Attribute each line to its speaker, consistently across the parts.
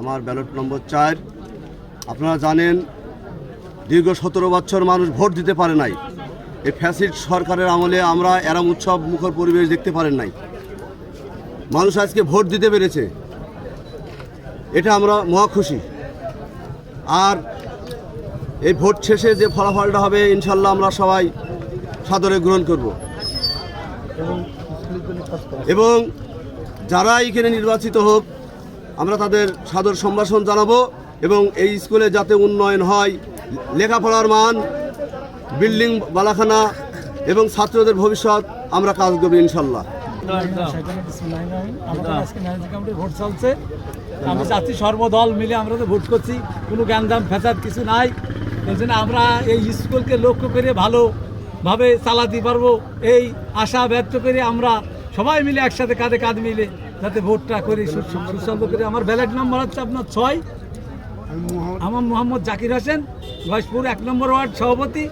Speaker 1: আমার ব্যালট নম্বর চার। আপনারা জানেন, দীর্ঘ সতেরো বছর মানুষ ভোট দিতে পারে নাই। এই ফ্যাসিড সরকারের আমলে আমরা এরম উৎসব মুখর পরিবেশ দেখতে পারেন নাই। মানুষ আজকে ভোট দিতে পেরেছে। এটা আমরা মহা খুশি। আর এই ভোট শেষে যে ফলাফলটা হবে, ইনশাল্লাহ আমরা সবাই সাদরে গ্রহণ করব। এবং যারা এখানে নির্বাচিত হোক আমরা তাদের সাদর সম্ভাষণ জানাব এবং এই স্কুলে যাতে উন্নয়ন হয়, লেখাপড়ার মান, বিল্ডিং, বালাখানা এবং ছাত্রদের ভবিষ্যৎ আমরা কাজ করব ইনশাল্লাহ
Speaker 2: সেখানে বিসমিল্লাহির রহমানির রহিম। আমাদের আজকে ম্যানেজিং কমিটির ভোট চলছে আমি চাচ্ছি সর্বদল মিলে আমরা তো ভোট করছি, কোনো জ্ঞানদাম ফেসাদ কিছু নাই এই জন্য আমরা এই স্কুলকে লক্ষ্য করে ভালোভাবে চালাতে পারব এই আশা ব্যক্ত করে আমরা সবাই মিলে একসাথে কাঁধে কাঁধ মিলে যাতে ভোটটা করে সু- সু- সুশান্ত করে। আমার ব্যালট নাম্বার হচ্ছে আপনার ছয়। আমার মোহাম্মদ জাকির হোসেন গয়েশপুর এক নম্বর ওয়ার্ড সভাপতি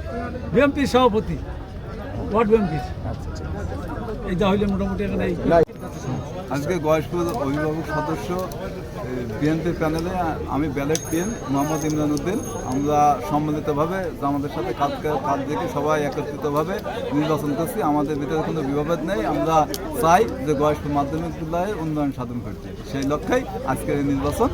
Speaker 2: বিএমপির সভাপতি, ওয়ার্ড বিএমপির এইটা হইলে মোটামুটি এখানে। এই
Speaker 3: আজকে গয়েশপুর অভিভাবক সদস্য বিএনপি প্যানেলে আমি ব্যালেট টিম মোহাম্মদ ইমরান উদ্দিন। আমরা সম্মিলিতভাবে আমাদের সাথে কাজ কাজ দেখে সবাই একত্রিতভাবে নির্বাচন করছি। আমাদের ভিতরে কোনো বিভাবেদ নেই। আমরা চাই যে গয়েশপুর মাধ্যমিক বিদ্যালয়ের উন্নয়ন সাধন করছি সেই লক্ষ্যেই আজকের এই নির্বাচন।